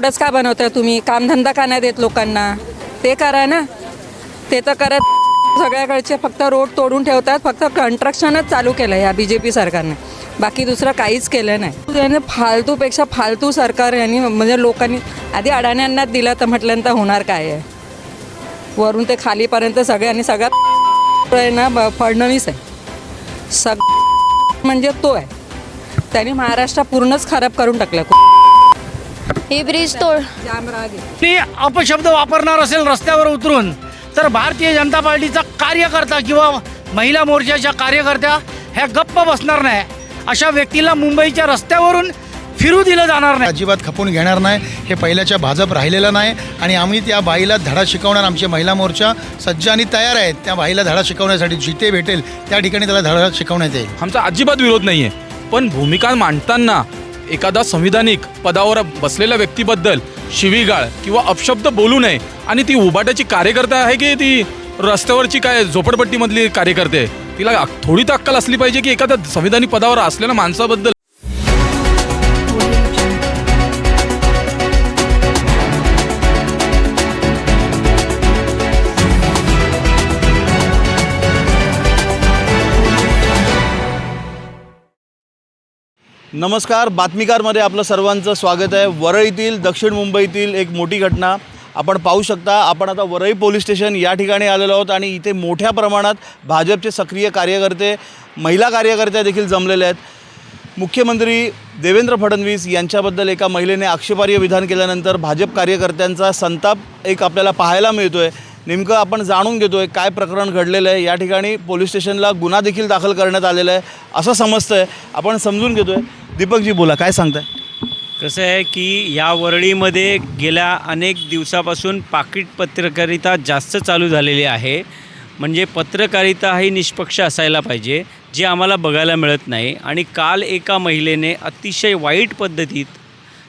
एवढंच का बनवताय तुम्ही? कामधंदा का नाही देत लोकांना? ते करा ना. ते तर करत सगळ्याकडचे फक्त रोड तोडून ठेवतात फक्त कन्स्ट्रक्शनच चालू केलं या बी जे पी सरकारने. बाकी दुसरं काहीच केलं नाही. त्याने फालतूपेक्षा फालतू सरकार यांनी म्हणजे लोकांनी आधी अडाण्यांनाच दिलं तर म्हटल्यानंतर होणार काय आहे? वरून ते खालीपर्यंत सगळे आणि सगळ्यात आहे ना फडणवीस आहे. सग म्हणजे तो आहे. त्याने महाराष्ट्र पूर्णच खराब करून टाकलं. ही ब्रिज तोड. कोणी अपशब्द वापरणार असेल रस्त्यावर उतरून तर भारतीय जनता पार्टीचा कार्यकर्ता किंवा महिला मोर्चाच्या कार्यकर्त्या ह्या गप्प बसणार नाही. अशा व्यक्तीला मुंबईच्या रस्त्यावरून फिरू दिलं जाणार नाही. अजिबात खपून घेणार नाही. हे पहिल्याच्या भाजप राहिलेलं नाही आणि आम्ही त्या बाईला धडा शिकवणार. आमचे महिला मोर्चा सज्ज आणि तयार आहेत. त्या बाईला धडा शिकवण्यासाठी जिथे भेटेल त्या ठिकाणी त्याला धडा शिकवण्यात येईल. आमचा अजिबात विरोध नाही आहे पण भूमिका मांडताना एखादा संविधानिक पदावर बसलेल्या व्यक्तीबद्दल शिवीगाळ किंवा अपशब्द बोलू नये आणि ती उबाट्याची कार्यकर्ता आहे की ती रस्त्यावरची काय झोपडपट्टीमधली कार्यकर्ते? तिला थोडी तर अक्कल असली पाहिजे की एखाद्या संविधानिक पदावर असलेल्या माणसाबद्दल नमस्कार बातमीकारमध्ये आपलं सर्वांचं स्वागत आहे. वरळीतील दक्षिण मुंबईतील एक मोठी घटना. आपण पाहू शकता आपण आता वरळी पोलीस स्टेशन या ठिकाणी आलेलो आहोत आणि इथे मोठ्या प्रमाणात भाजपचे सक्रिय कार्यकर्ते महिला कार्यकर्त्या देखील जमलेले आहेत. मुख्यमंत्री देवेंद्र फडणवीस यांच्याबद्दल एका महिलेने आक्षेपार्ह विधान केल्यानंतर भाजप कार्यकर्त्यांचा संताप एक आपल्याला पाहायला मिळतो आहे नेमकं आपण जाणून घेतो आहे काय प्रकरण घडलेलं आहे. या ठिकाणी पोलीस स्टेशनला गुन्हा देखील दाखल करण्यात आलेला आहे. असं समजतं आहे आपण समजून घेतो आहे दीपकजी बोला काय सांगताय? कसं आहे की या वरळीमध्ये गेल्या अनेक दिवसापासून पाकिट पत्रकारिता जास्त चालू झालेली आहे. म्हणजे पत्रकारिता ही निष्पक्ष असायला पाहिजे जे आम्हाला बघायला मिळत नाही. आणि काल एका महिलेने अतिशय वाईट पद्धतीत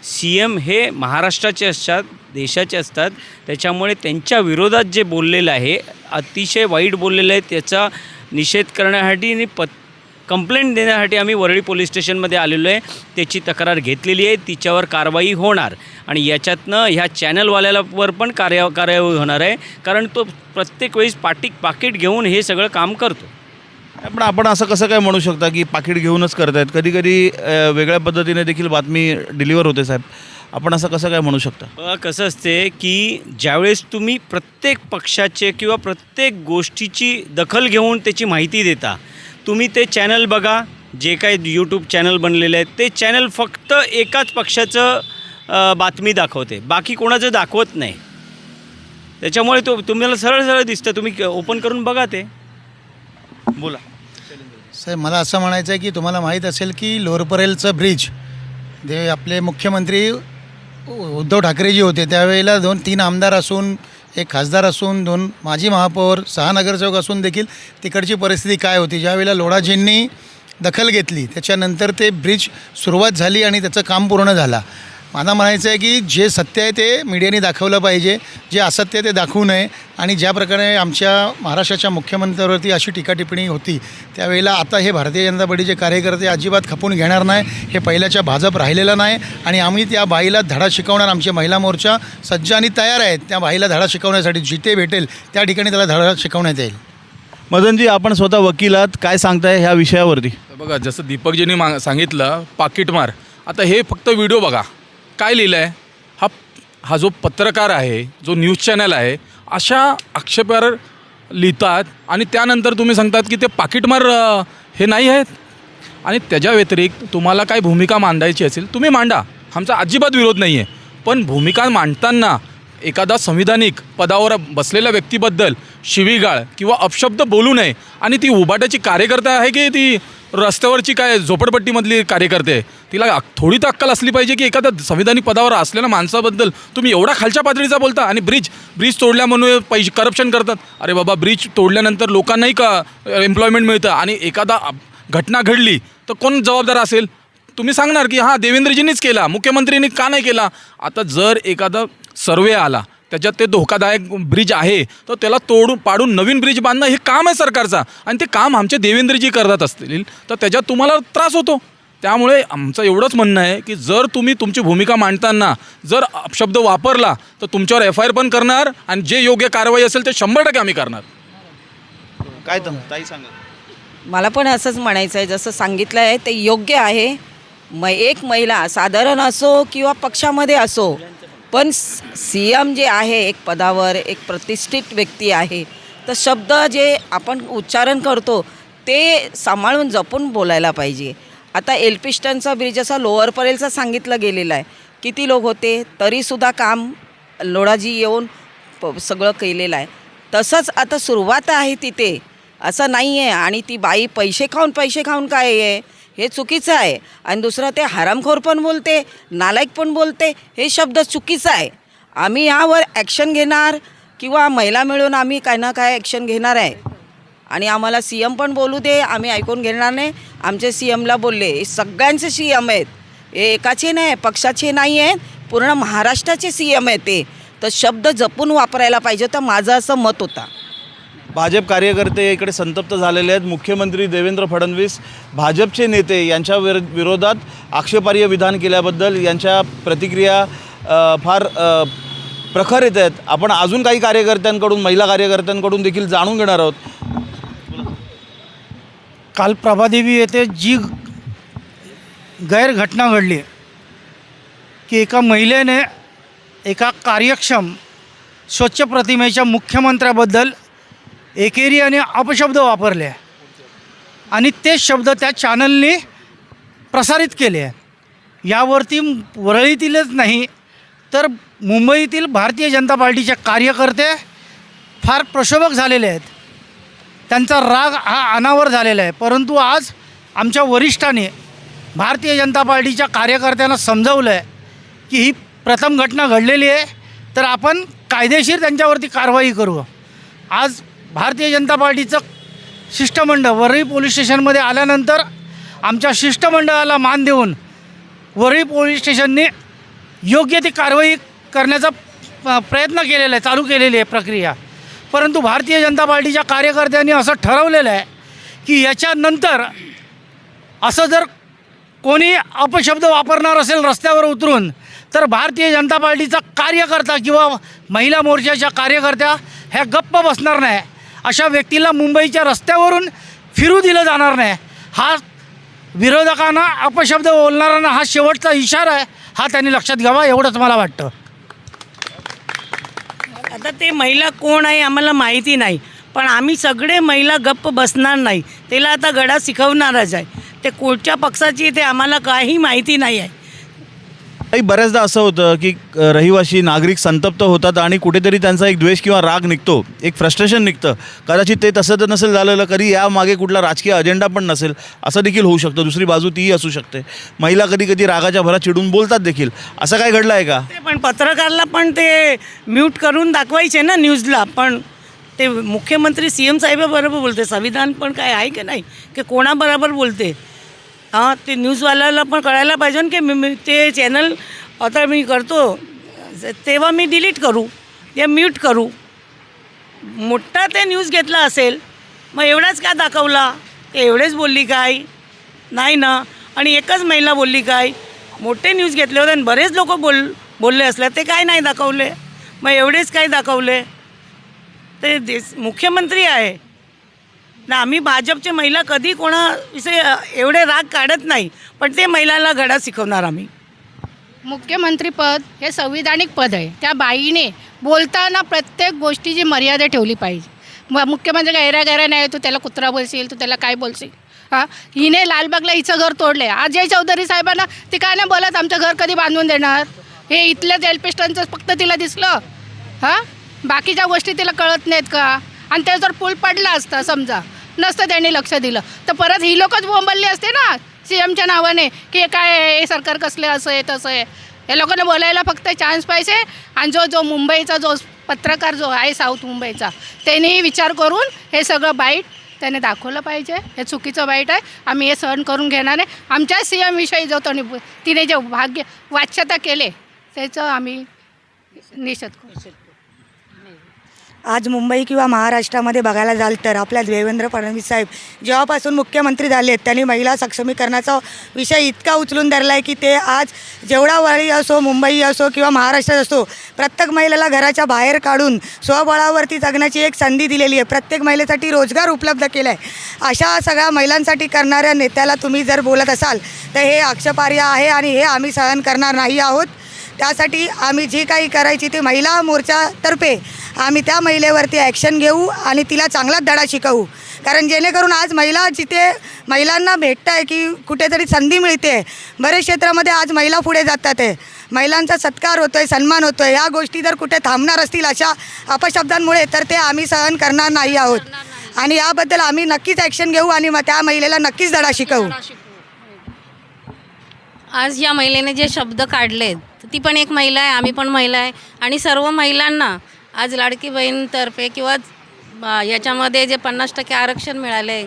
सी एम हे महाराष्ट्राचे असतात देशाचे असतात. त्याच्यामुळे त्यांच्या विरोधात जे बोललेलं आहे अतिशय वाईट बोललेलं आहे त्याचा निषेध करण्यासाठी आणि पत कंप्लेंट देण्यासाठी आम्ही वरळी पोलीस स्टेशनमध्ये आलेलो आहे. त्याची तक्रार घेतलेली आहे. तिच्यावर कारवाई होणार आणि याच्यातनं ह्या चॅनलवाल्यावर पण कार्य कार्यवाही होणार आहे. कारण तो प्रत्येक वेळेस पाटिक पाकिट घेऊन हे सगळं काम करतो. पण आपण असं कसं काय म्हणू शकता की पाकिट घेऊनच करतायत? कधी कधी वेगळ्या पद्धतीने देखील बातमी डिलिव्हर होते साहेब. आपण असं कसं काय म्हणू शकता? कसं असते की ज्यावेळेस तुम्ही प्रत्येक पक्षाचे किंवा प्रत्येक गोष्टीची दखल घेऊन त्याची माहिती देता तुम्ही ते चॅनल बघा जे काही यूट्यूब चॅनल बनलेले आहेत ते चॅनल फक्त एकाच पक्षाचं बातमी दाखवते. बाकी कोणाचं दाखवत नाही. त्याच्यामुळे तो तुम्हाला सरळ सरळ दिसतं. तुम्ही ओपन करून बघा ते. बोला. साहेब मला असं म्हणायचं आहे की तुम्हाला माहीत असेल की लोअरपरेलचं ब्रिज जे आपले मुख्यमंत्री उद्धव ठाकरेजी होते त्यावेळेला दोन तीन आमदार असून एक खासदार असून दोन माजी महापौर सहा नगरसेवक असून देखील तिकडची परिस्थिती काय होती? ज्यावेळेला लोढाजींनी दखल घेतली त्याच्यानंतर ते ब्रिज सुरुवात झाली आणि त्याचं काम पूर्ण झाला. मला म्हणायचं आहे की जे सत्य आहे ते मीडियाने दाखवलं पाहिजे जे असत्य आहे ते दाखवू नये. आणि ज्या प्रकारे आमच्या महाराष्ट्राच्या मुख्यमंत्र्यावरती अशी टीका टिप्पणी होती त्यावेळेला आता हे भारतीय जनता पार्टीचे कार्यकर्ते अजिबात खपून घेणार नाही हे पहिल्याच्या भाजप राहिलेलं नाही. आणि आम्ही त्या बाईला धडा शिकवणार आमचे महिला मोर्चा सज्ज आणि तयार आहेत त्या बाईला धडा शिकवण्यासाठी जिथे भेटेल त्या ठिकाणी त्याला धडा शिकवण्यात येईल. मदनजी आपण स्वतः वकील आहात काय सांगताय ह्या विषयावरती? बघा जसं दीपकजींनी मा सांगितलं पाकिटमार आता हे फक्त व्हिडिओ बघा. काय लिहिलं आहे हा हा जो पत्रकार आहे जो न्यूज चॅनल आहे अशा आक्षेपार लिहितात आणि त्यानंतर तुम्ही सांगतात की ते पाकिटमार हे नाही आहेत? आणि त्याच्या व्यतिरिक्त तुम्हाला काय भूमिका मांडायची असेल तुम्ही मांडा. आमचा अजिबात विरोध नाही आहे पण भूमिका मांडताना एखादा संविधानिक पदावर बसलेल्या व्यक्तीबद्दल शिवीगाळ किंवा अपशब्द बोलू नये आणि ती उबाट्याची कार्यकर्ता आहे की ती रस्त्यावरची काय झोपडपट्टीमधली कार्यकर्ते तिला थोडी तर अक्कल असली पाहिजे की एखाद्या संविधानिक पदावर असलेल्या माणसाबद्दल तुम्ही एवढा खालच्या पातळीचा बोलता आणि ब्रिज ब्रिज तोडल्या म्हणून पैसे करप्शन करतात. अरे बाबा ब्रिज तोडल्यानंतर लोकांनाही का एम्प्लॉयमेंट मिळतं आणि एखादा घटना घडली तर कोण जबाबदार असेल? तुम्ही सांगणार की हां देवेंद्रजींनीच केला मुख्यमंत्रीनी का नाही केला? आता जर एखादा सर्वे आला त्याच्यात ते धोकादायक ब्रिज आहे तर त्याला तोडून पाडून नवीन ब्रिज बांधणं हे काम आहे सरकारचा. आणि ते काम आमचे देवेंद्रजी करत असतील तर त्याच्यात तुम्हाला त्रास होतो. त्यामुळे आमचं एवढंच म्हणणं आहे की जर तुम्ही तुमची भूमिका मांडताना जर अपशब्द वापरला तर तुमच्यावर एफ आय आर पण करणार आणि जे योग्य कारवाई असेल ते शंभर टक्के आम्ही करणार. काय तर ताई सांगा. मला पण असंच म्हणायचं आहे जसं सांगितलं आहे ते योग्य आहे. म एक महिला साधारण असो किंवा पक्षामध्ये असो पण सी एम जे आहे एक पदावर एक प्रतिष्ठित व्यक्ती आहे तर शब्द जे आपण उच्चारण करतो ते सांभाळून जपून बोलायला पाहिजे. आता एल्पिस्टनचा ब्रिज असा लोअर परेलचा सांगितलं गेलेला आहे. किती लोक होते? तरीसुद्धा काम लोढाजी येऊन प सगळं केलेलं आहे. तसंच आता सुरुवात आहे तिथे. असं नाही आहे आणि ती बाई पैसे खाऊन पैसे खाऊन काय आहे? हे चुकीचं आहे. आणि दुसरं ते हरामखोर पण बोलते नालायक पण बोलते हे शब्द चुकीचं आहे. आम्ही यावर ॲक्शन घेणार किंवा महिला मिळून आम्ही काय ना काय ॲक्शन घेणार आहे. आणि आम्हाला सी एम पण बोलू दे आम्ही ऐकून घेणार नाही. आमचे सी एमला बोलले हे सगळ्यांचे सी एम आहेत. हे एकाचे नाही पक्षाचे नाही आहेत. पूर्ण महाराष्ट्राचे सी एम आहेत ते. तर शब्द जपून वापरायला पाहिजे तर माझं असं मत होता. भाजप कार्यकर्ते इकडे संतप्त झालेले आहेत. मुख्यमंत्री देवेंद्र फडणवीस भाजपचे नेते यांच्या विर विरोधात आक्षेपार्ह विधान केल्याबद्दल यांच्या प्रतिक्रिया फार प्रखर येत आहेत. आपण अजून काही कार्यकर्त्यांकडून महिला कार्यकर्त्यांकडून देखील जाणून घेणार आहोत. काल प्रभादेवी येथे जी गैरघटना घडली की एका महिलेने एका कार्यक्षम स्वच्छ प्रतिमेच्या मुख्यमंत्र्याबद्दल एकेरी आणि अपशब्द वापरले. आणि तेच शब्द त्या चॅनलने प्रसारित केले. यावरती वरळीतीलच नाही तर मुंबईतील भारतीय जनता पार्टीचे कार्यकर्ते फार प्रशोभक झालेले आहेत. त्यांचा राग हा अनावर झालेला आहे. परंतु आज आमच्या वरिष्ठांनी भारतीय जनता पार्टीच्या कार्यकर्त्यांना समजवलं आहे की ही प्रथम घटना घडलेली आहे तर आपण कायदेशीर त्यांच्यावरती कारवाई करू. आज भारतीय जनता पार्टीचं शिष्टमंडळ वरळी पोलीस स्टेशनमध्ये आल्यानंतर आमच्या शिष्टमंडळाला मान देऊन वरळी पोलीस स्टेशनने योग्य ती कारवाई करण्याचा प- प्रयत्न केलेला आहे चालू केलेली आहे प्रक्रिया. परंतु भारतीय जनता पार्टीच्या कार्यकर्त्यांनी असं ठरवलेलं आहे की याच्यानंतर असं जर कोणी अपशब्द वापरणार असेल रस्त्यावर उतरून तर भारतीय जनता पार्टीचा कार्यकर्ता किंवा महिला मोर्चाच्या कार्यकर्त्या ह्या गप्प बसणार नाही. अशा व्यक्तीला मुंबईच्या रस्त्यावरून फिरू दिलं जाणार नाही. हा विरोधकांना अपशब्द बोलणाऱ्यांना हा शेवटचा इशारा आहे हा त्यांनी लक्षात घ्यावा एवढंच मला वाटतं. आता ते महिला कोण आहे आम्हाला माहिती नाही पण आम्ही सगळे महिला गप्प बसणार नाही. त्याला आता गडा शिकवणारच आहे. ते कोणत्या पक्षाची ते आम्हाला काही माहिती नाही आहे. काही बऱ्याचदा असं होतं की रहिवासी नागरिक संतप्त होतात आणि कुठेतरी त्यांचा एक द्वेष किंवा राग निघतो. एक फ्रस्ट्रेशन निघतं. कदाचित ते तसं तर नसेल झालेलं कधी यामागे कुठला राजकीय अजेंडा पण नसेल असं देखील होऊ शकतं. दुसरी बाजू तीही असू शकते. महिला कधी कधी रागाच्या भरात चिडून बोलतात देखील. असं काय घडलं आहे का? ते पण पत्रकारला पण ते म्यूट करून दाखवायचे ना न्यूजला. पण ते मुख्यमंत्री सी एम साहेबाबरोबर बोलते. संविधान पण काय आहे की नाही? की कोणाबरोबर बोलते? हां ते न्यूजवाल्याला पण कळायला पाहिजे ना की मी मी ते चॅनल आता मी करतो. तेव्हा मी डिलीट करू या म्यूट करू. मोठा ते न्यूज घेतला असेल मग एवढाच का दाखवला? ते एवढेच बोलली काय? नाही ना. आणि एकच महिला बोलली काय? मोठे न्यूज घेतले होते आणि बरेच लोक बोल बोलले असले ते काय नाही दाखवले? मग एवढेच काय दाखवले? ते देश मुख्यमंत्री आहे. ना आम्ही भाजपचे महिला कधी कोणाविषयी एवढे राग काढत नाही पण ते महिलांना घडा शिकवणार आम्ही. मुख्यमंत्रीपद हे संविधानिक पद आहे. त्या बाईने बोलताना प्रत्येक गोष्टीची मर्यादा ठेवली पाहिजे. म मुख्यमंत्री गैरा गैरा नाही तू त्याला कुत्रा बोलशील तू त्याला काय बोलशील? हां? हिने लालबागला हिचं घर तोडलं आहे अजय चौधरी साहेबांना ती काय नाही बोलत आमचं घर कधी बांधून देणार? हे इथल्याच एलपिस्टांचं फक्त तिला दिसलं. हां? बाकीच्या गोष्टी तिला कळत नाहीत का? आणि ते जर पूल पडला असता समजा नसतं त्यांनी लक्ष दिलं तर परत ही लोकच बोंबलली असते ना सी एमच्या नावाने की हे काय हे सरकार कसले असं आहे तसं आहे. या लोकांना बोलायला फक्त चान्स पाहिजे आणि जो जो मुंबईचा जो पत्रकार जो आहे साऊथ मुंबईचा त्यांनीही विचार करून हे सगळं बाईट त्याने दाखवलं पाहिजे. हे चुकीचं वाईट आहे. आम्ही हे सहन करून घेणार आहे आमच्या सी एमविषयी जो तो तिने जे भाग्य वाच्यता केले त्याचं आम्ही निषेध करू. आज मुंबई किंवा महाराष्ट्रामध्ये बघायला जाल तर आपल्या देवेंद्र फडणवीस साहेब जेव्हापासून मुख्यमंत्री झाले आहेत त्यांनी महिला सक्षमीकरणाचा विषय इतका उचलून धरला आहे की ते आज जेवढा वळी असो मुंबई असो किंवा महाराष्ट्रात असो प्रत्येक महिलेला घराच्या बाहेर काढून स्वबळावरती जगण्याची एक संधी दिलेली आहे. प्रत्येक महिलेसाठी रोजगार उपलब्ध केला आहे अशा सगळ्या महिलांसाठी करणाऱ्या नेत्याला तुम्ही जर बोलत असाल तर हे आक्षेपार्ह आहे आणि हे आम्ही सहन करणार नाही आहोत. त्यासाठी आम्ही जी काही करायची ती महिला मोर्चातर्फे आम्ही त्या महिलेवरती ॲक्शन घेऊ आणि तिला चांगलाच धडा शिकवू. कारण जेणेकरून आज महिला जिथे महिलांना भेटतं आहे की कुठेतरी संधी मिळते बरेच क्षेत्रामध्ये आज महिला पुढे जातात आहे. महिलांचा सत्कार होतो आहे सन्मान होतो आहे या गोष्टी जर कुठे थांबणार असतील अशा अपशब्दांमुळे तर ते आम्ही सहन करणार नाही आहोत. आणि याबद्दल आम्ही नक्कीच ॲक्शन घेऊ आणि मग त्या महिलेला नक्कीच धडा शिकवू. आज या महिलेने जे शब्द काढलेत ती पण एक महिला आहे आम्ही पण महिला आहे. आणि सर्व महिलांना आज लाडकी बहीणतर्फे किंवा याच्यामध्ये जे पन्नास टक्के आरक्षण मिळाले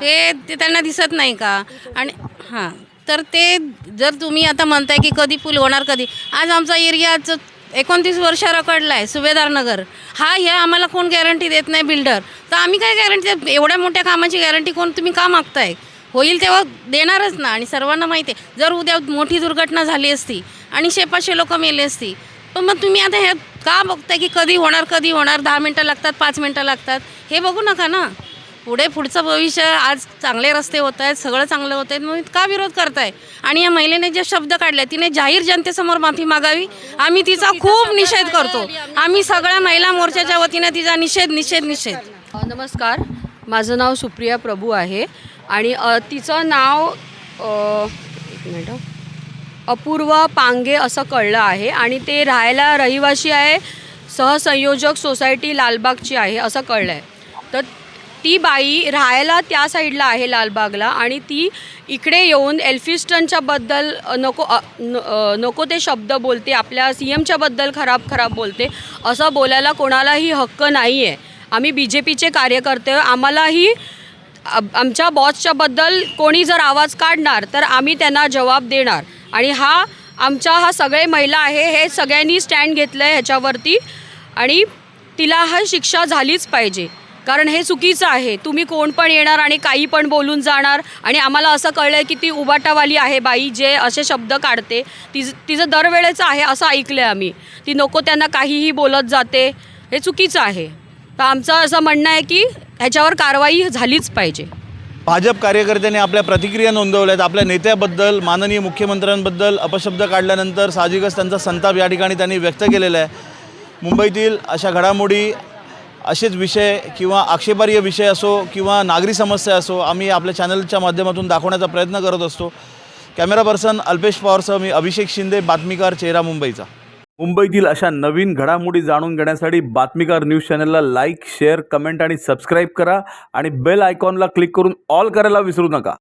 ते ते त्यांना दिसत नाही का? आणि हां. तर ते जर तुम्ही आता म्हणताय की कधी पूल होणार कधी. आज आमचा एरियाचं एकोणतीस वर्ष रकडला आहे सुभेदार नगर. हा हे आम्हाला कोण गॅरंटी देत नाही बिल्डर तर आम्ही काय गॅरंटी एवढ्या मोठ्या कामाची गॅरंटी कोण तुम्ही का मागताय? होईल तेव्हा देणारच ना. आणि सर्वांना माहिती आहे जर उद्या मोठी दुर्घटना झाली असती आणि शेपाशे लोक मेले असती पण मग तुम्ही आता हे का बघताय की कधी होणार कधी होणार? दहा मिनटं लागतात पाच मिनटं लागतात. हे बघू नका ना. पुढे पुढचं भविष्य आज चांगले रस्ते होत आहेत सगळं चांगलं होत आहेत मग का विरोध करताय. आणि या महिलेने जे शब्द काढले तिने जाहीर जनतेसमोर माफी मागावी. आम्ही तिचा खूप निषेध करतो. आम्ही सगळ्या महिला मोर्चाच्या वतीने तिचा निषेध निषेध निषेध. नमस्कार. माझं नाव सुप्रिया प्रभू आहे. आणि तिचं नाव एक मिनिट अपूर्व पांगे असं कळलं आहे आणि ते राहायला रहिवासी आहे सहसंयोजक सोसायटी लालबागची आहे असं कळलं आहे तर ती बाई राहायला त्या साईडला आहे लालबागला आणि ती इकडे येऊन एल्फिस्टनच्याबद्दल नको नको ते शब्द बोलते आपल्या सी एमच्याबद्दल खराब खराब बोलते असं बोलायला कोणालाही हक्क नाही आहे आम्ही बी जे पीचे कार्यकर्ते आम्हालाही आमच्या बॉसच्याबद्दल कोणी जर आवाज काढणार तर आम्ही त्यांना जवाब देणार. आणि हा आमच्या हा सगळे महिला आहे हे सगळ्यांनी स्टँड घेतलं आहे ह्याच्यावरती. आणि तिला हा शिक्षा झालीच पाहिजे. कारण हे चुकीचं आहे. तुम्ही कोण पण येणार आणि काही पण बोलून जाणार. आणि आम्हाला असं कळलं आहे की ती उबाटावाली आहे बाई जे असे शब्द काढते. तिज तिचं दरवेळेचं आहे असं ऐकलं आहे आम्ही. ती नको त्यांना काहीही बोलत जाते. हे चुकीचं आहे. तर आमचं असं म्हणणं आहे की ह्याच्यावर कारवाई झालीच पाहिजे. भाजप कार्यकर्त्यांनी आपल्या प्रतिक्रिया नोंदवल्या आहेत आपल्या नेत्याबद्दल माननीय मुख्यमंत्र्यांबद्दल अपशब्द काढल्यानंतर साहजिकच त्यांचा संताप या ठिकाणी त्यांनी व्यक्त केलेला आहे. मुंबईतील अशा घडामोडी असेच विषय किंवा आक्षेपार्ह विषय असो किंवा नागरी समस्या असो आम्ही आपल्या चॅनलच्या माध्यमातून दाखवण्याचा प्रयत्न करत असतो. कॅमेरा पर्सन अल्पेश पवारसह मी अभिषेक शिंदे बातमीकार चेहरा मुंबईचा. मुंबईतील अशा नवीन घडामोडी जाणून घेण्यासाठी बातमीकार न्यूज चॅनलला लाईक शेअर कमेंट आणि सबस्क्राईब करा आणि बेल आयकॉनला क्लिक करून ऑल करायला विसरू नका.